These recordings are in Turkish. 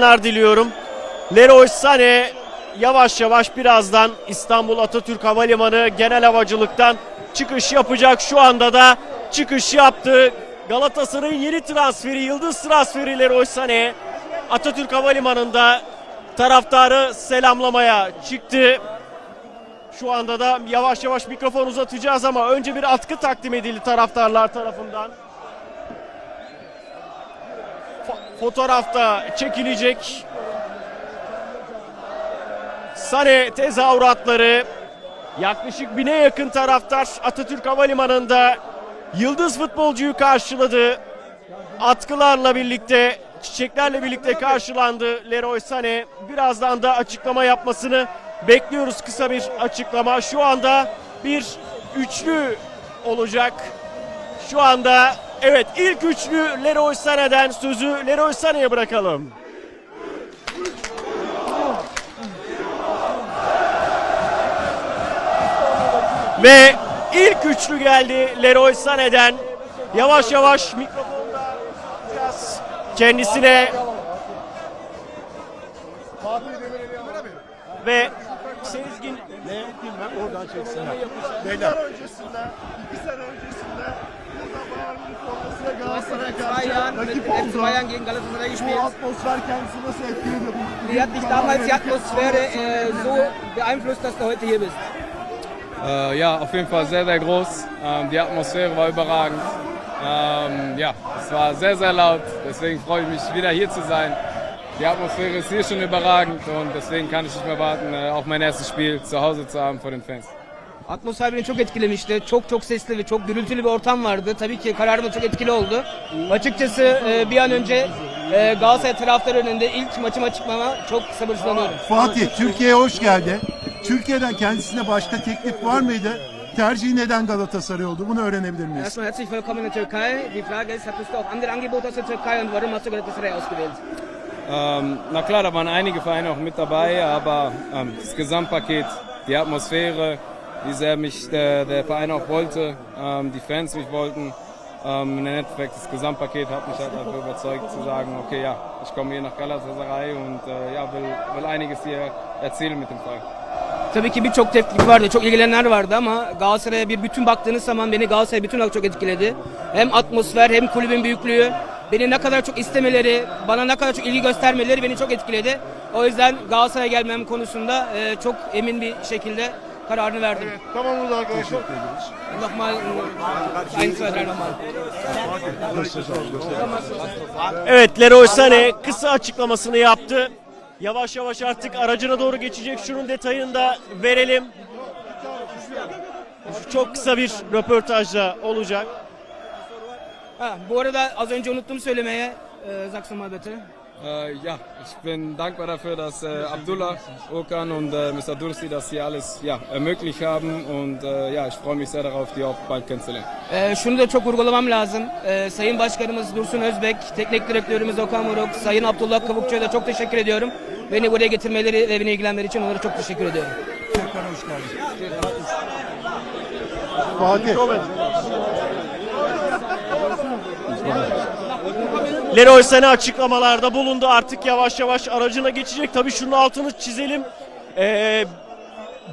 yayınlar diliyorum. Leroy Sané yavaş yavaş birazdan İstanbul Atatürk Havalimanı Genel Havacılık'tan çıkış yapacak. Şu anda da çıkış yaptı. Galatasaray'ın yeni transferi, yıldız transferi Leroy Sané Atatürk Havalimanı'nda taraftarı selamlamaya çıktı. Şu anda da yavaş yavaş mikrofon uzatacağız ama önce bir atkı takdim edildi taraftarlar tarafından. Fo- fotoğrafta çekilecek. Sane tezahüratları yaklaşık bine yakın taraftar Atatürk Havalimanı'nda yıldız futbolcuyu karşıladı. Atkılarla birlikte, çiçeklerle birlikte karşılandı Leroy Sané. Birazdan da açıklama yapmasını bekliyoruz kısa bir açıklama. Şu anda bir üçlü olacak. Şu anda evet ilk üçlü Leroy Sané'den sözü Leroy Sané'ye bırakalım. Ve ilk üçlü geldi Leroy Sané'den. Yavaş yavaş mikrofonda kendisine ve Sezgin Oradan çeksene. Beyler. öncesinde, iki sene öncesinde Bayern'in formasıyla Galatasaray'a zwei Jahren mit FC. Bayern gegen Galatasaray gespielt. Wie hat dich damals die Atmosphäre äh, so beeinflusst, dass du heute hier bist? Äh, ja, auf jeden Fall sehr, sehr groß. Ähm, die Atmosphäre war überragend. Ähm, ja, es war sehr, sehr laut. Deswegen freue ich mich, wieder hier zu sein. Die Atmosphäre ist hier schon überragend und deswegen kann ich nicht mehr warten, äh, auch mein erstes Spiel zu Hause zu haben vor den Fans. Atmosfer beni çok etkilemişti. Çok çok sesli ve çok gürültülü bir ortam vardı. Tabii ki kararım da çok etkili oldu. Açıkçası e, bir an önce e, Galatasaray taraftarı önünde ilk maçıma çıkmama çok sabırsızlanıyorum. Fatih, Türkiye'ye hoş geldi. Türkiye'den kendisine başka teklif var mıydı? Tercihi neden Galatasaray oldu? Bunu öğrenebilir miyiz? Erstmal herzlich willkommen in der Türkei. Die Frage ist, hattest du auch andere Angebote aus der Türkei und warum hast du Galatasaray ausgewählt? Ähm, na klar, da waren einige Vereine auch mit dabei, aber ähm, das Gesamtpaket, die Atmosphäre, wie sehr mich der, der Verein auch wollte, ähm, die Fans mich wollten, ähm, im Endeffekt das Gesamtpaket hat mich halt dafür überzeugt zu sagen, okay, ja, ich komme hier nach Galatasaray und äh, ja, will, will einiges hier erzählen mit dem Verein. Tabii ki birçok tepki vardı, çok ilgilenenler vardı ama Galatasaray'a bir bütün baktığınız zaman beni Galatasaray bütün olarak çok etkiledi. Hem atmosfer hem kulübün büyüklüğü, beni ne kadar çok istemeleri, bana ne kadar çok ilgi göstermeleri beni çok etkiledi. O yüzden Galatasaray'a gelmem konusunda e, çok emin bir şekilde kararını verdim. Tamamız arkadaşlar. Nochmal, ein, zwei, drei nochmal. Evet Leroy Sané kısa açıklamasını yaptı. Yavaş yavaş artık aracına doğru geçecek. Şunun detayını da verelim. Çok kısa bir röportajla olacak. Ha, bu arada az önce unuttum söylemeye, e, Zaksa muhabbeti. Äh, ja, ich bin dankbar dafür, dass äh, Abdullah, Okan und äh, Mr. Dursi das hier alles ja, ermöglicht haben und äh, ja, ich freue mich sehr darauf, die auch bald kennenzulernen. Ee, şunu da çok vurgulamam lazım. Ee, Sayın Başkanımız Dursun Özbek, teknik direktörümüz Okan Buruk, Sayın Abdullah Kavukçu'ya da çok teşekkür ediyorum. Beni buraya getirmeleri ve beni ilgilenmeleri için onlara çok teşekkür ediyorum. Tekrar hoş geldin. Fatih. Leroy Sané açıklamalarda bulundu. Artık yavaş yavaş aracına geçecek. Tabii şunun altını çizelim. Ee,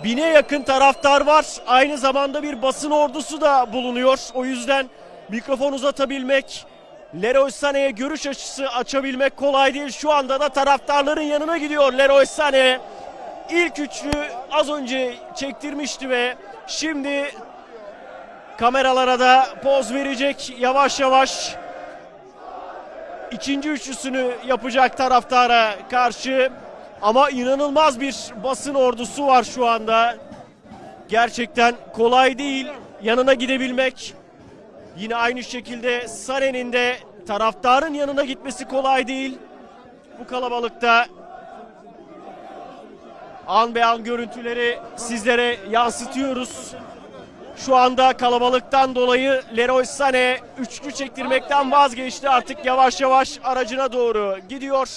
bine yakın taraftar var. Aynı zamanda bir basın ordusu da bulunuyor. O yüzden mikrofon uzatabilmek, Leroy Sané'ye görüş açısı açabilmek kolay değil. Şu anda da taraftarların yanına gidiyor Leroy Sané. İlk üçlü az önce çektirmişti ve şimdi kameralara da poz verecek yavaş yavaş ikinci üçlüsünü yapacak taraftara karşı ama inanılmaz bir basın ordusu var şu anda. Gerçekten kolay değil yanına gidebilmek. Yine aynı şekilde Sané'nin de taraftarın yanına gitmesi kolay değil. Bu kalabalıkta an be an görüntüleri sizlere yansıtıyoruz. Şu anda kalabalıktan dolayı Leroy Sané üçlü çektirmekten vazgeçti. Artık yavaş yavaş aracına doğru gidiyor.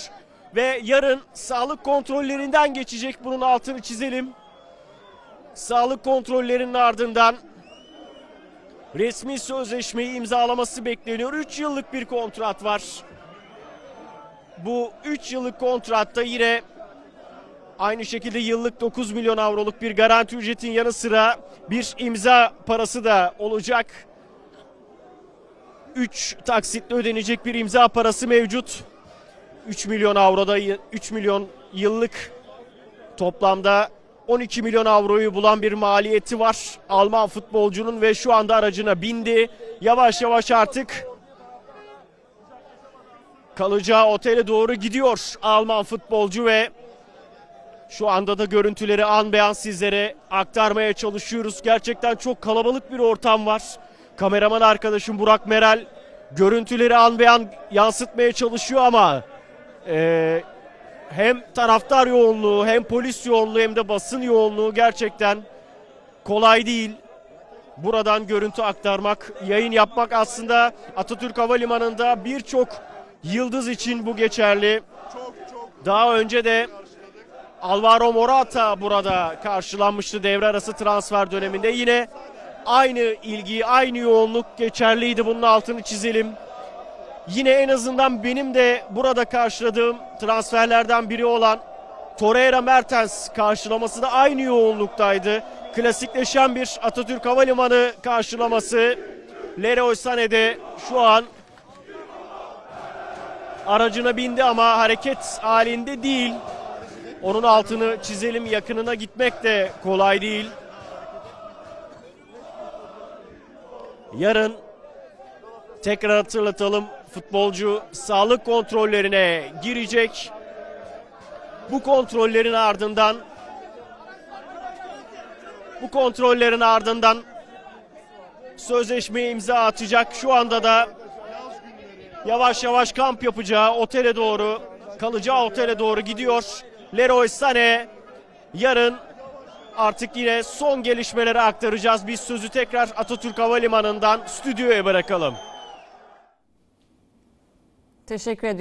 Ve yarın sağlık kontrollerinden geçecek. Bunun altını çizelim. Sağlık kontrollerinin ardından resmi sözleşmeyi imzalaması bekleniyor. 3 yıllık bir kontrat var. bu 3 yıllık kontratta yine aynı şekilde yıllık 9 milyon avroluk bir garanti ücretin yanı sıra bir imza parası da olacak. 3 taksitle ödenecek bir imza parası mevcut. 3 milyon avroda 3 milyon yıllık toplamda 12 milyon avroyu bulan bir maliyeti var Alman futbolcunun ve şu anda aracına bindi. Yavaş yavaş artık kalacağı otele doğru gidiyor Alman futbolcu ve şu anda da görüntüleri an be an sizlere aktarmaya çalışıyoruz. Gerçekten çok kalabalık bir ortam var. Kameraman arkadaşım Burak Merel görüntüleri an be an yansıtmaya çalışıyor ama eee, hem taraftar yoğunluğu hem polis yoğunluğu hem de basın yoğunluğu gerçekten kolay değil. Buradan görüntü aktarmak, yayın yapmak aslında Atatürk Havalimanı'nda birçok yıldız için bu geçerli. Daha önce de Alvaro Morata burada karşılanmıştı devre arası transfer döneminde. Yine aynı ilgi, aynı yoğunluk geçerliydi. Bunun altını çizelim. Yine en azından benim de burada karşıladığım transferlerden biri olan Torreira Mertens karşılaması da aynı yoğunluktaydı. Klasikleşen bir Atatürk Havalimanı karşılaması. Leroy Sané de şu an aracına bindi ama hareket halinde değil. Onun altını çizelim yakınına gitmek de kolay değil. Yarın tekrar hatırlatalım futbolcu sağlık kontrollerine girecek. Bu kontrollerin ardından bu kontrollerin ardından sözleşmeye imza atacak. Şu anda da yavaş yavaş kamp yapacağı otele doğru, kalacağı otele doğru gidiyor. Leroy Sané yarın artık yine son gelişmeleri aktaracağız. Biz sözü tekrar Atatürk Havalimanı'ndan stüdyoya bırakalım. Teşekkür ediyorum.